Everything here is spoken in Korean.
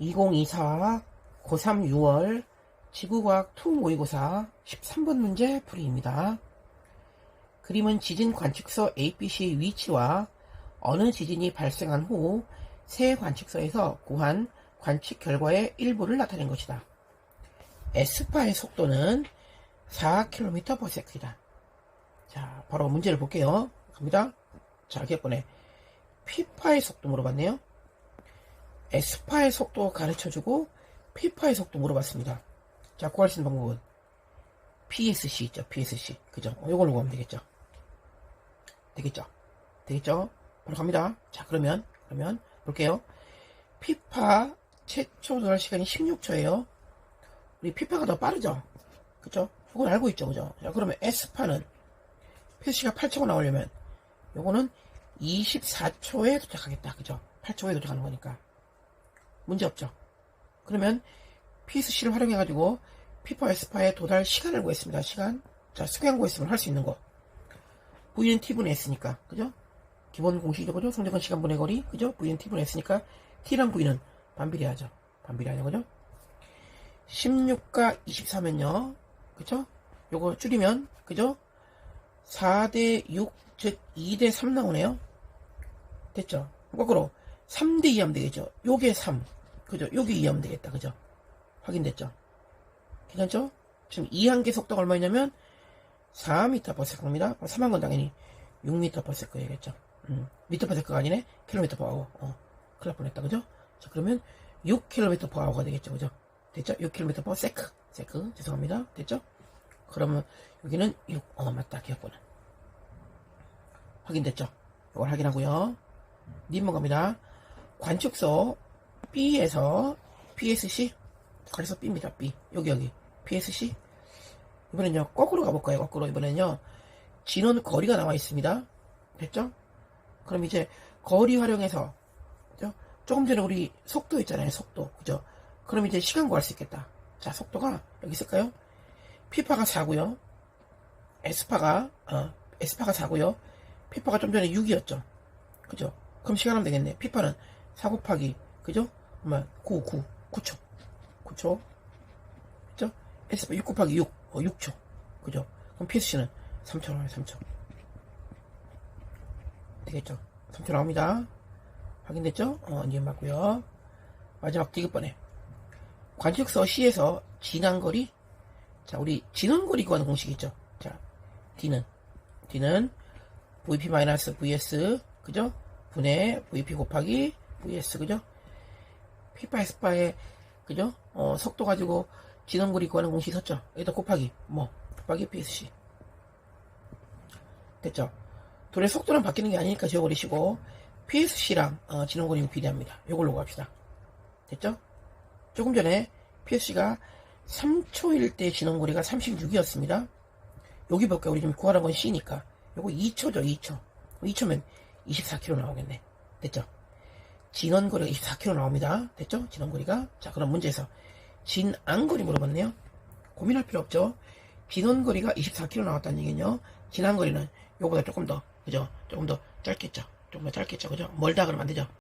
2024 고3 6월 지구과학 2 모의고사 13번 문제 풀이입니다. 그림은 지진 관측소 ABC 위치와 어느 지진이 발생한 후 새 관측소에서 구한 관측 결과의 일부를 나타낸 것이다. 에스파의 속도는 4km/s이다. 자, 바로 문제를 볼게요. 갑니다. 자, 기억번에 피파의 속도 물어봤네요. S파의 속도 가르쳐주고 P파의 속도 물어봤습니다. 자, 구할 수 있는 방법은 PSC 있죠. PSC. 그죠? 어, 이걸로 구하면 되겠죠. 되겠죠? 되겠죠? 바로 갑니다. 자, 그러면, 그러면, 볼게요. 피파 최초 도달 시간이 16초예요. 우리 피파가 더 빠르죠? 그죠? 그건 알고 있죠. 그죠? 자, 그러면 S파는 PSC가 8초가 나오려면 요거는 24초에 도착하겠다. 그죠? 8초에 도착하는 거니까. 문제 없죠. 그러면 PSC를 활용해가지고 피파 에스파의 도달 시간을 구했습니다. 시간. 자, 수량 구했으면 할 수 있는 거. V는 T분의 S니까. 그죠? 기본 공식이죠. 그죠? 성적은 시간 분의 거리. 그죠? V는 T분의 S니까 T랑 V는 반비례하죠. 반비례하죠. 그죠? 16과 24면요. 그죠? 요거 줄이면, 그죠? 4대 6, 즉 2대 3 나오네요. 됐죠? 거꾸로 3대 2 하면 되겠죠? 요게 3. 그죠? 요게 2 하면 되겠다. 그죠? 확인됐죠? 괜찮죠? 지금 2한계 속도가 얼마냐면 4m/s입니다. 3한 건 당연히 6m/s겠죠. 음, m/s가 아니네. km/h. 어, 큰일 날 뻔했다. 그죠? 자, 그러면 6km/h가 되겠죠. 그죠? 됐죠? 6km/s. 세크. 죄송합니다. 됐죠? 그러면 여기는 6. 어, 맞다. 기억보는. 확인됐죠? 이걸 확인하고요. 님번 갑니다. 관측소 B에서 PSC 그래서 B입니다. B 여기 여기 PSC 이번엔요 거꾸로 가볼까요? 거꾸로 이번엔요 진원 거리가 나와 있습니다. 됐죠? 그럼 이제 거리 활용해서 그죠? 조금 전에 우리 속도 있잖아요. 속도 그죠? 그럼 이제 시간 구할 수 있겠다. 자 속도가 여기 있을까요? P파가 4고요. S파가 어, S파가 4고요. P파가 좀 전에 6이었죠. 그죠? 그럼 시간 하면 되겠네. P파는 4 곱하기 그죠? 얼마? 9, 9, 9초. 9초. 그죠? S파 6 곱하기 6, 어, 6초. 그죠? 그럼 PSC는 3초 나와요, 3초. 되겠죠? 3초 나옵니다. 확인됐죠? 어, 니은 맞고요 마지막 디귿번에. 관측소 C에서 진항거리. 자, 우리 진원거리 구하는 공식이 있죠? 자, D는, D는 VP-VS, 그죠? 분의 VP 곱하기 VS, 그죠? 피파 에스파의, 그죠? 어, 속도 가지고 진원거리 구하는 공식 썼죠? 여기다 곱하기, 뭐, 곱하기 PSC. 됐죠? 둘의 속도는 바뀌는 게 아니니까 지워버리시고, PSC랑, 어, 진원거리 비례합니다. 이걸로 구합시다. 됐죠? 조금 전에 PSC가 3초일 때 진원거리가 36이었습니다. 여기 볼까요? 우리 지금 구하는 건 C니까. 요거 2초죠, 2초. 2초면 24km 나오겠네. 됐죠? 진원거리가 24km 나옵니다. 됐죠? 진원거리가. 자, 그럼 문제에서 진안거리 물어봤네요. 고민할 필요 없죠? 진원거리가 24km 나왔다는 얘기는요. 진안거리는 요거보다 조금 더, 그죠? 조금 더 짧겠죠? 조금 더 짧겠죠? 그죠? 멀다 그러면 안 되죠?